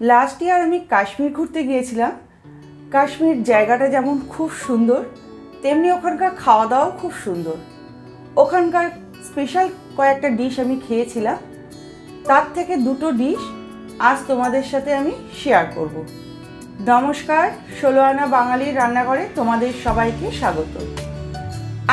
Last year আমি কাশ্মীর ঘুরতে গিয়েছিলাম। কাশ্মীর জায়গাটা যেমন খুব সুন্দর, তেমনি ওখানকার খাওয়া দাওয়াও খুব সুন্দর। ওখানকার স্পেশাল কয়েকটা ডিশ আমি খেয়েছিলাম। তার থেকে দুটো ডিশ আজ তোমাদের সাথে আমি শেয়ার করব। নমস্কার, ষোলো আনা বাঙালির রান্নাঘরে তোমাদের সবাইকে স্বাগত।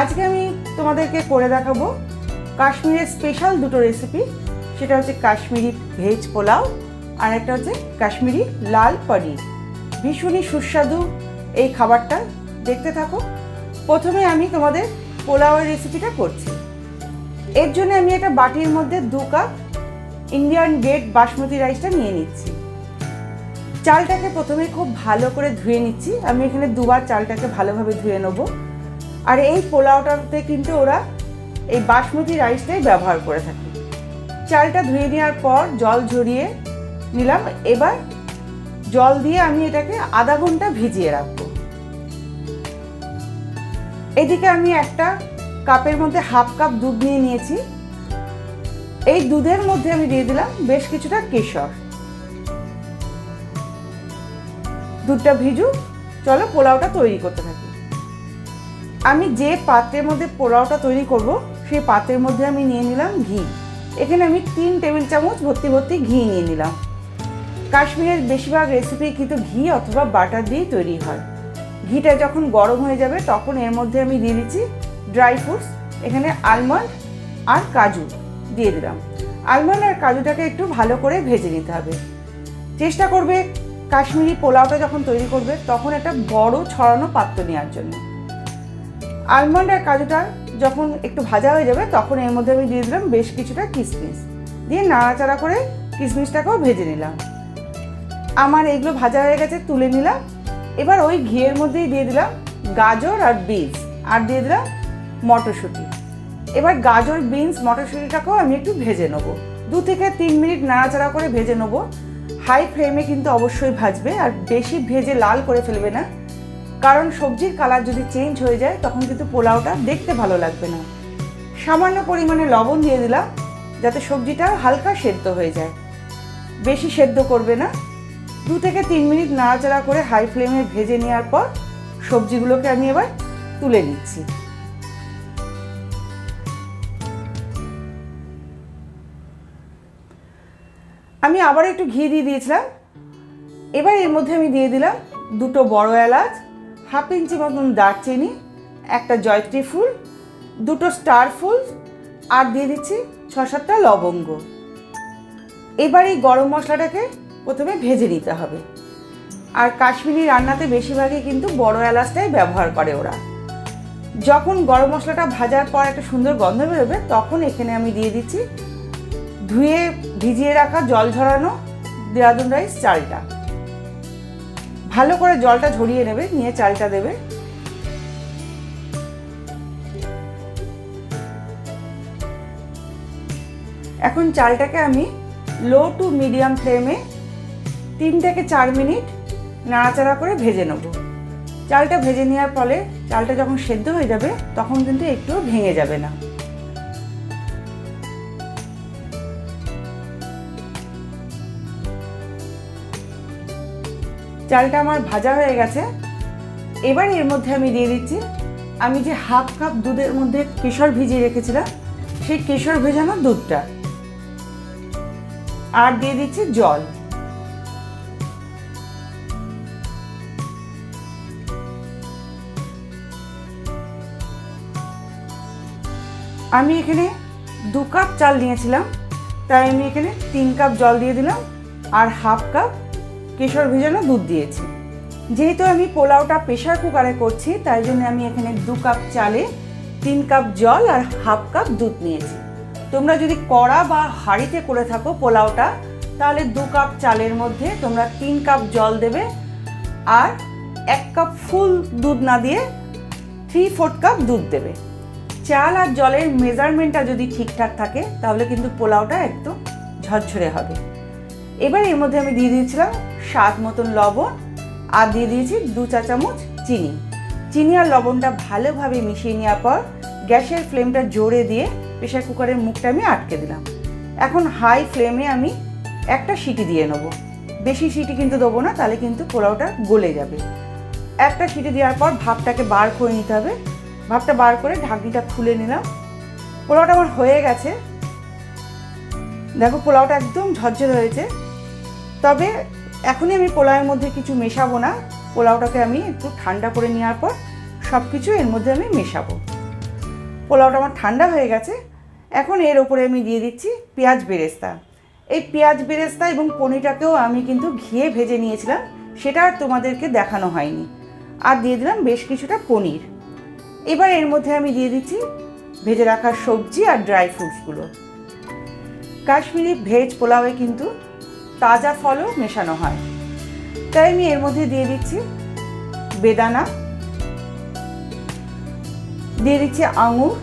আজকে আমি তোমাদেরকে করে দেখাবো কাশ্মীরের স্পেশাল দুটো রেসিপি সেটা হচ্ছে কাশ্মীরি ভেজ পোলাও আর একটা হচ্ছে কাশ্মীরি লাল পনির। ভীষণই সুস্বাদু এই খাবারটা। দেখতে থাকো। প্রথমে আমি তোমাদের পোলাওয়ের রেসিপিটা করছি। এর জন্য আমি একটা বাটির মধ্যে দু কাপ ইন্ডিয়ান গেট বাসমতি রাইসটা নিয়ে নিচ্ছি। চালটাকে প্রথমে খুব ভালো করে ধুয়ে নিচ্ছি। আমি এখানে দুবার চালটাকে ভালোভাবে ধুয়ে নেব। আর এই পোলাওটাতে কিন্তু ওরা এই বাসমতি রাইসটাই ব্যবহার করে থাকে। চালটা ধুয়ে নেওয়ার পর জল ঝরিয়ে নিলাম। এবার জল দিয়ে আমি এটাকে আধা ঘণ্টা ভিজিয়ে রাখব। এদিকে আমি একটা কাপের মধ্যে হাফ কাপ দুধ নিয়ে নিয়েছি। এই দুধের মধ্যে আমি দিয়ে দিলাম বেশ কিছুটা কেশর। দুধটা ভিজু চলো পোলাওটা তৈরি করতে থাকি। আমি যে পাত্রের মধ্যে পোলাওটা তৈরি করব, সেই পাত্রের মধ্যে আমি নিয়ে নিলাম ঘি। এখানে আমি তিন টেবিল চামচ ভর্তি ভর্তি ঘি নিয়ে নিলাম। কাশ্মীরের বেশিরভাগ রেসিপি কিন্তু ঘি অথবা বাটার দিয়েই তৈরি হয়। ঘিটা যখন গরম হয়ে যাবে, তখন এর মধ্যে আমি দিয়ে দিচ্ছি ড্রাই ফ্রুটস এখানে আলমন্ড আর কাজু দিয়ে দিলাম। আলমন্ড আর কাজুটাকে একটু ভালো করে ভেজে নিতে হবে। চেষ্টা করবে কাশ্মীরি পোলাওটা যখন তৈরি করবে, তখন একটা বড় ছড়ানো পাত্র নেওয়ার জন্য। আলমন্ড আর কাজুটা যখন একটু ভাজা হয়ে যাবে, তখন এর মধ্যে আমি দিয়ে দিলাম বেশ কিছুটা কিশমিশ দিয়ে নাড়াচাড়া করে কিশমিশটাকেও ভেজে নিলাম। আমার এগুলো ভাজা হয়ে গেছে, তুলে নিলাম। এবার ওই ঘিয়ের মধ্যেই দিয়ে দিলাম গাজর আর বিনস, আর দিয়ে দিলাম মটরশুঁটি। এবার গাজর, বিনস, মটরশুঁটিটাকেও আমি একটু ভেজে নেব। দু থেকে তিন মিনিট নাড়াচাড়া করে ভেজে নেব। হাই ফ্লেমে কিন্তু অবশ্যই ভাজবে, আর বেশি ভেজে লাল করে ফেলবে না। কারণ সবজির কালার যদি চেঞ্জ হয়ে যায়, তখন কিন্তু পোলাওটা দেখতে ভালো লাগবে না। সামান্য পরিমাণে লবণ দিয়ে দিলাম, যাতে সবজিটা হালকা সেদ্ধ হয়ে যায়। বেশি সেদ্ধ করবে না। দু থেকে তিন মিনিট নাড়াচাড়া করে হাই ফ্লেমে ভেজে নেওয়ার পর সবজিগুলোকে আমি এবার তুলে নিচ্ছি। আমি আবার একটু ঘি দিয়ে দিয়েছিলাম। এবার এর মধ্যে আমি দিয়ে দিলাম দুটো বড় এলাচ, হাফ ইঞ্চি মতন দারচিনি, একটা জয়ত্রী ফুল, দুটো স্টার ফুল আর দিয়ে দিচ্ছি ছ সাতটা লবঙ্গ। এবার এই গরম মশলাটাকে প্রথমে ভেজে নিতে হবে। আর কাশ্মীরি রান্নাতে বেশিরভাগই কিন্তু বড় এলাচটাই ব্যবহার করে ওরা। যখন গরম মশলাটা ভাজার পর একটা সুন্দর গন্ধ বেরোবে, তখন এখানে আমি দিয়ে দিচ্ছি ধুয়ে ভিজিয়ে রাখা জল ঝরানো দেরাদুন রাইস চালটা। ভালো করে জলটা ঝরিয়ে নেবে, নিয়ে চালটা দেবে। এখন চালটাকে আমি লো টু মিডিয়াম ফ্লেমে তিন থেকে চার মিনিট নাড়াচাড়া করে ভেজে নেব। চালটা ভেজে নেওয়ার ফলে চালটা যখন সেদ্ধ হয়ে যাবে, তখন কিন্তু একটুও ভেঙে যাবে না। চালটা আমার ভাজা হয়ে গেছে। এবার এর মধ্যে আমি দিয়ে দিচ্ছি, আমি যে হাফ কাপ দুধের মধ্যে কেশর ভিজিয়ে রেখেছিলাম, সেই কেশর ভেজানো দুধটা। আর দিয়ে দিচ্ছি জল। আমি এখানে দু কাপ চাল নিয়েছিলাম, তাই আমি এখানে তিন কাপ জল দিয়ে দিলাম আর হাফ কাপ কেশর ভেজানো দুধ দিয়েছি। যেহেতু আমি পোলাওটা প্রেশার কুকারে করছি, তাই জন্য আমি এখানে দু কাপ চালে তিন কাপ জল আর হাফ কাপ দুধ নিয়েছি। তোমরা যদি কড়া বা হাঁড়িতে করে থাকো পোলাওটা, তাহলে দু কাপ চালের মধ্যে তোমরা তিন কাপ জল দেবে আর এক কাপ ফুল দুধ না দিয়ে থ্রি ফোর্থ কাপ দুধ দেবে। চাল আর জলের মেজারমেন্টটা যদি ঠিকঠাক থাকে, তাহলে কিন্তু পোলাওটা একদম ঝরঝরে হবে। এবার এর মধ্যে আমি দিয়ে দিয়েছিলাম স্বাদ মতন লবণ আর দিয়ে দিয়েছি দু চা চামচ চিনি। চিনি আর লবণটা ভালোভাবে মিশিয়ে নেওয়ার পর গ্যাসের ফ্লেমটা জোরে দিয়ে প্রেশার কুকারের মুখটা আমি আটকে দিলাম। এখন হাই ফ্লেমে আমি একটা সিটি দিয়ে নেব। বেশি সিটি কিন্তু দেবো না, তাহলে কিন্তু পোলাওটা গলে যাবে। একটা সিটি দেওয়ার পর ভাপটাকে বার করে নিতে হবে। ভাপটা বার করে ঢাকনিটা খুলে নিলাম। পোলাওটা আমার হয়ে গেছে। দেখো, পোলাওটা একদম ঝরঝর হয়েছে। তবে এখনই আমি পোলাওয়ের মধ্যে কিছু মেশাবো না। পোলাওটাকে আমি একটু ঠান্ডা করে নেওয়ার পর সব কিছু এর মধ্যে আমি মেশাবো। পোলাওটা আমার ঠান্ডা হয়ে গেছে। এখন এর ওপরে আমি দিয়ে দিচ্ছি পেঁয়াজ বেরেস্তা। এই পেঁয়াজ বেরেস্তা এবং পনিরটাকেও আমি কিন্তু ঘিয়ে ভেজে নিয়েছিলাম। সেটা আর তোমাদেরকে দেখানো হয়নি। আর দিয়ে দিলাম বেশ কিছুটা পনির। এবার এর মধ্যে আমি দিয়ে দিচ্ছি ভেজে রাখা সবজি আর ড্রাই ফ্রুটসগুলো কাশ্মীরি ভেজ পোলাওয়ে কিন্তু তাজা ফলও মেশানো হয়। তাই আমি এর মধ্যে দিয়ে দিচ্ছি বেদানা, দিয়ে দিচ্ছি আঙুর।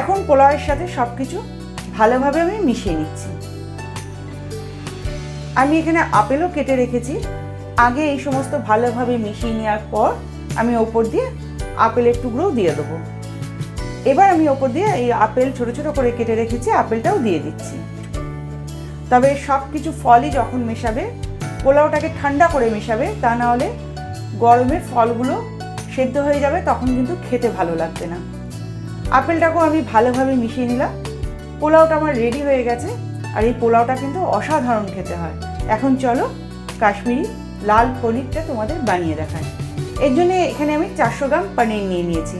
এখন পোলাওয়ের সাথে সব কিছু ভালোভাবে আমি মিশিয়ে নিচ্ছি। আমি এখানে আপেলও কেটে রেখেছি। আগে এই সমস্ত ভালোভাবে মিশিয়ে নেওয়ার পর আমি ওপর দিয়ে আপেলের টুকরোও দিয়ে দেবো। এবার আমি ওপর দিয়ে এই আপেল ছোট ছোট করে কেটে রেখেছি, আপেলটাও দিয়ে দিচ্ছি। তবে সব কিছু ফলই যখন মেশাবে, পোলাওটাকে ঠান্ডা করে মেশাবে, তা না হলে গরমে ফলগুলো সেদ্ধ হয়ে যাবে, তখন কিন্তু খেতে ভালো লাগবে না। আপেলটাকেও আমি ভালোভাবে মিশিয়ে নিলাম। পোলাওটা আমার রেডি হয়ে গেছে, আর এই পোলাওটা কিন্তু অসাধারণ খেতে হয়। এখন চলো কাশ্মীরি লাল পনিরটা তোমাদের বানিয়ে দেখায় এর জন্য এখানে আমি চারশো গ্রাম পনির নিয়ে নিয়েছি।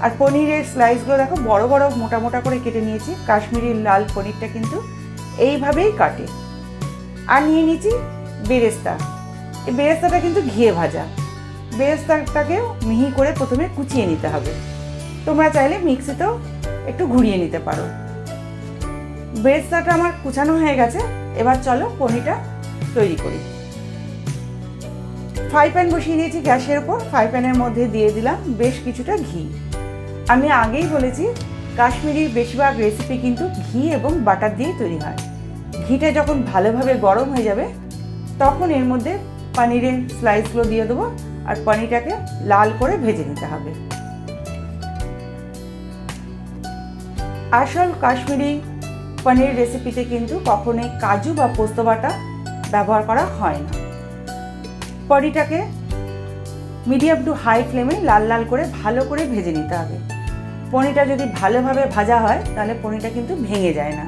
আর পনিরের স্লাইসগুলো দেখো, বড় বড়, মোটা মোটা করে কেটে নিয়েছি। কাশ্মীরি লাল পনিরটা কিন্তু এইভাবেই কাটে। আর নিয়ে নিয়েছি বেরেস্তা। এই বেরেস্তাটা কিন্তু ঘিয়ে ভাজা। বেরেস্তাটাকেও মিহি করে প্রথমে কুচিয়ে নিতে হবে। তোমরা চাইলে মিক্সিতেও একটু ঘুরিয়ে নিতে পারো। বেরেস্তাটা আমার কুচানো হয়ে গেছে। এবার চলো পনিরটা তৈরি করি। ফ্রাই প্যান বসিয়ে দিয়েছি গ্যাসের ওপর ফ্রাই প্যানের মধ্যে দিয়ে দিলাম বেশ কিছুটা ঘি। আমি আগেই বলেছি কাশ্মীরির বেশিরভাগ রেসিপি কিন্তু ঘি এবং বাটার দিয়ে তৈরি হয়। ঘিটা যখন ভালোভাবে গরম হয়ে যাবে, তখন এর মধ্যে পনিরের স্লাইসগুলো দিয়ে দেবো আর পনিরটাকে লাল করে ভেজে নিতে হবে। আসল কাশ্মীরি পনির রেসিপিতে কিন্তু কখনোই কাজু বা পোস্ত বাটা ব্যবহার করা হয় না। পনিরটাকে মিডিয়াম টু হাই ফ্লেমে লাল লাল করে ভালো করে ভেজে নিতে হবে। পনিরটা যদি ভালোভাবে ভাজা হয়, তাহলে পনিরটা কিন্তু ভেঙে যায় না।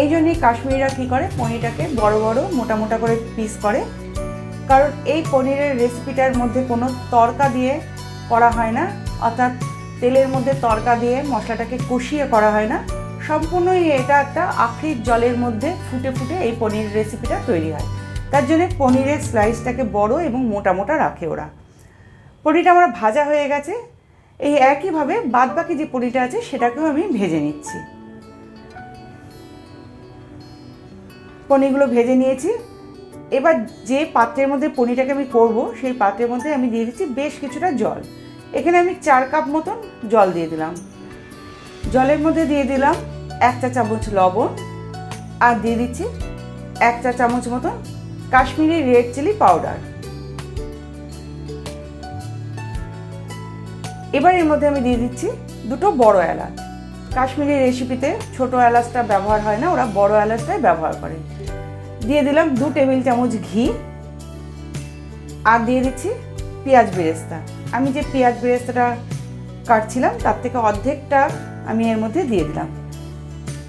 এই জন্যই কাশ্মীরিরা কী করে? পনিরটাকে বড় বড়, মোটা মোটা করে পিস করে। কারণ এই পনিরের রেসিপিটার মধ্যে কোনো তরকা দিয়ে করা হয় না, অর্থাৎ তেলের মধ্যে তরকা দিয়ে মশলাটাকে কষিয়ে করা হয় না। সম্পূর্ণই এটা একটা আখরির জলের মধ্যে ফুটে ফুটে এই পনির রেসিপিটা তৈরি হয়। তার জন্য পনিরের স্লাইসটাকে বড় এবং মোটা মোটা রাখে ওরা। পনিরটা আমার ভাজা হয়ে গেছে। এই একইভাবে বাদবাকি যে পনিরটা আছে, সেটাকেও আমি ভেজে নিচ্ছি। পনিরগুলো ভেজে নিয়েছি। এবার যে পাত্রের মধ্যে পনিরটাকে আমি করব, সেই পাত্রের মধ্যে আমি দিয়ে দিচ্ছি বেশ কিছুটা জল। এখানে আমি চার কাপ মতন জল দিয়ে দিলাম। জলের মধ্যে দিয়ে দিলাম এক চা চামচ লবণ। আর দিয়ে দিচ্ছি এক চা চামচ মতন কাশ্মীরি রেড চিলি পাউডার। এবার এর মধ্যে আমি দিয়ে দিচ্ছি দুটো বড় এলাচ। কাশ্মীরি রেসিপিতে ছোট এলাচটা ব্যবহার হয় না, ওরা বড় এলাচটাই ব্যবহার করে। দিয়ে দিলাম দু টেবিল চামচ ঘি আর দিয়ে দিচ্ছি পেঁয়াজ বেরেস্তা। আমি যে পেঁয়াজ বেরেস্তাটা কাটছিলাম, তার থেকে অর্ধেকটা আমি এর মধ্যে দিয়ে দিলাম।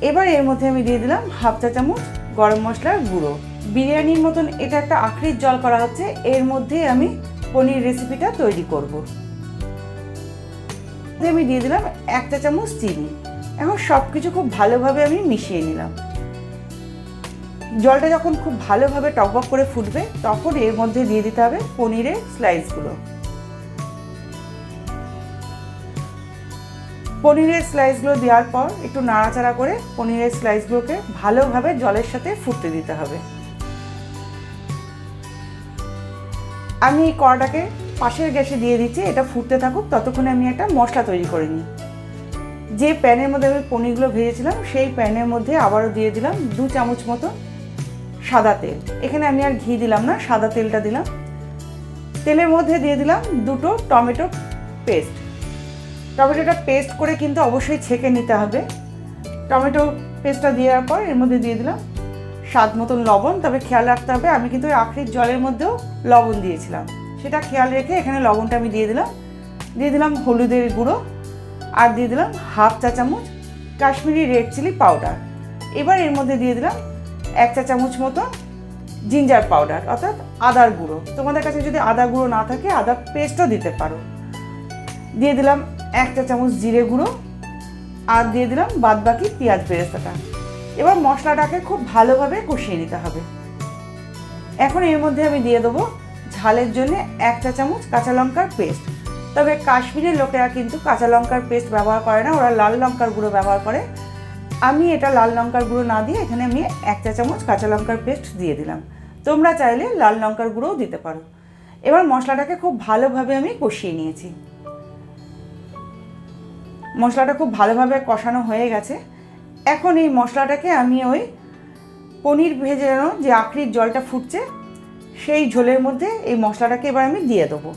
এবার এর মধ্যে আমি দিয়ে দিলাম হাফ চা চামচ গরম মশলার গুঁড়ো। বিরিয়ানির মতন এটা একটা আখরির জল করা হচ্ছে, এর মধ্যে আমি পনির রেসিপিটা তৈরি করব। আমি দিয়ে দিলাম এক চা চামচ চিনি। এখন সব কিছু খুব ভালোভাবে আমি মিশিয়ে নিলাম। জলটা যখন খুব ভালোভাবে টকবক করে ফুটবে, তখন এর মধ্যে দিয়ে দিতে হবে পনিরের স্লাইসগুলো পনিরের স্লাইসগুলো দেওয়ার পর একটু নাড়াচাড়া করে পনিরের স্লাইসগুলোকে ভালোভাবে জলের সাথে ফুটতে দিতে হবে। আমি এই কড়াটাকে পাশের গ্যাসে দিয়ে দিচ্ছি, এটা ফুটতে থাকুক, ততক্ষণে আমি একটা মশলা তৈরি করে নিই। যে প্যানের মধ্যে আমি পনিরগুলো ভেজেছিলাম, সেই প্যানের মধ্যে আবারও দিয়ে দিলাম দু চামচ মতো সাদা তেল। এখানে আমি আর ঘি দিলাম না, সাদা তেলটা দিলাম। তেলের মধ্যে দিয়ে দিলাম দুটো টমেটো পেস্ট। টমেটোটা পেস্ট করে কিন্তু অবশ্যই ছেঁকে নিতে হবে। টমেটো পেস্টটা দেওয়ার পর এর মধ্যে দিয়ে দিলাম স্বাদ মতন লবণ, তবে খেয়াল রাখতে হবে, আমি কিন্তু ওই আখরির জলের মধ্যেও লবণ দিয়েছিলাম। সেটা খেয়াল রেখে এখানে লবণটা আমি দিয়ে দিলাম। দিয়ে দিলাম হলুদের গুঁড়ো, আর দিয়ে দিলাম হাফ চা চামচ কাশ্মীরি রেড চিলি পাউডার। এবার এর মধ্যে দিয়ে দিলাম এক চা চামচ মতো জিঞ্জার পাউডার, অর্থাৎ আদার গুঁড়ো। তোমাদের কাছে যদি আদা গুঁড়ো না থাকে, আদা পেস্টও দিতে পারো। দিয়ে দিলাম এক চা চামচ জিরে গুঁড়ো, আর দিয়ে দিলাম বাদবাকি পেঁয়াজ বেরেস্তাটা। এবার মশলাটাকে খুব ভালোভাবে কষিয়ে নিতে হবে। এখন এর মধ্যে আমি দিয়ে দেবো ঝালের জন্য এক চা চামচ কাঁচা লঙ্কার পেস্ট। তবে কাশ্মীরের লোকেরা কিন্তু কাঁচা লঙ্কার পেস্ট ব্যবহার করে না, ওরা লাল লঙ্কার গুঁড়ো ব্যবহার করে। আমি এটা লাল লঙ্কার গুঁড়ো না দিয়ে এখানে আমি এক চা চামচ কাঁচা লঙ্কার পেস্ট দিয়ে দিলাম। তোমরা চাইলে লাল লঙ্কার গুঁড়োও দিতে পারো। এবার মশলাটাকে খুব ভালোভাবে আমি কষিয়ে নিয়েছি। মশলাটা খুব ভালোভাবে কষানো হয়ে গেছে। এখন এই মশলাটাকে আমি ওই পনির ভেজানো যে আখরির জলটা ফুটছে, সেই ঝোলের মধ্যে এই মশলাটাকে এবার আমি দিয়ে দেবো।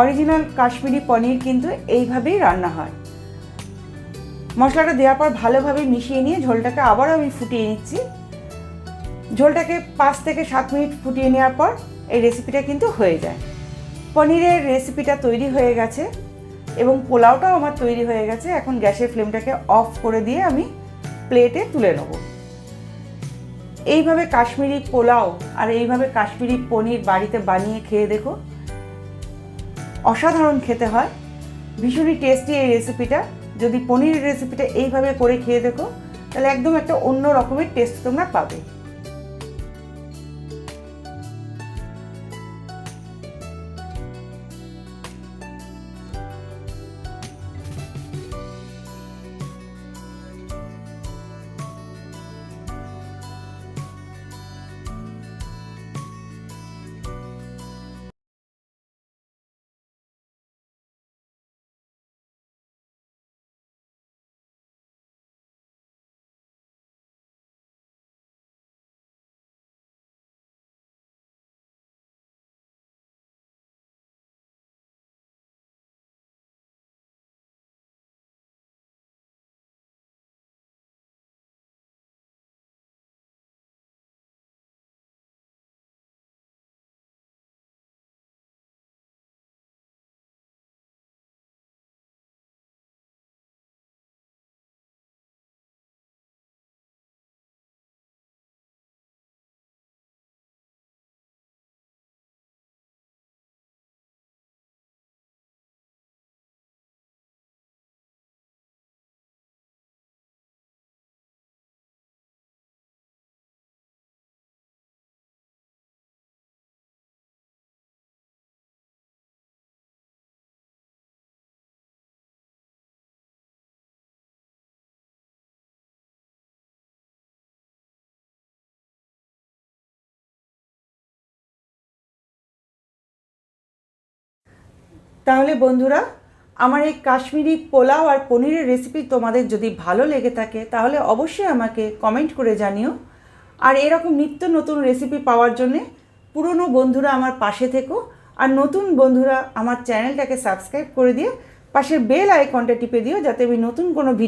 অরিজিনাল কাশ্মীরি পনির কিন্তু এইভাবেই রান্না হয়। মশলাটা দেওয়ার পর ভালোভাবে মিশিয়ে নিয়ে ঝোলটাকে আবারও আমি ফুটিয়ে নিচ্ছি। ঝোলটাকে পাঁচ থেকে সাত মিনিট ফুটিয়ে নেওয়ার পর এই রেসিপিটা কিন্তু হয়ে যায়। পনিরের রেসিপিটা তৈরি হয়ে গেছে এবং পোলাওটাও আমার তৈরি হয়ে গেছে। এখন গ্যাসের ফ্লেমটাকে অফ করে দিয়ে আমি প্লেটে তুলে নেব। এইভাবে কাশ্মীরি পোলাও আর এইভাবে কাশ্মীরি পনির বাড়িতে বানিয়ে খেয়ে দেখো। অসাধারণ খেতে হয়। ভীষণই টেস্টি এই রেসিপিটা যদি পনিরের রেসিপিটা এইভাবে করে খেয়ে দেখো, তাহলে একদম একটা অন্য রকমের টেস্ট তোমরা পাবে। তাহলে বন্ধুরা, আমার এই কাশ্মীরি পোলাও আর পনিরের রেসিপি তোমাদের যদি ভালো লেগে থাকে, তাহলে অবশ্যই আমাকে কমেন্ট করে জানিও। আর এরকম নিত্য নতুন রেসিপি পাওয়ার জন্যে পুরনো বন্ধুরা আমার পাশে থেকো, আর নতুন বন্ধুরা আমার চ্যানেলটাকে সাবস্ক্রাইব করে দিয়ে পাশের বেল আইকনটা টিপে দিও, যাতে আমি নতুন কোনো ভিডিও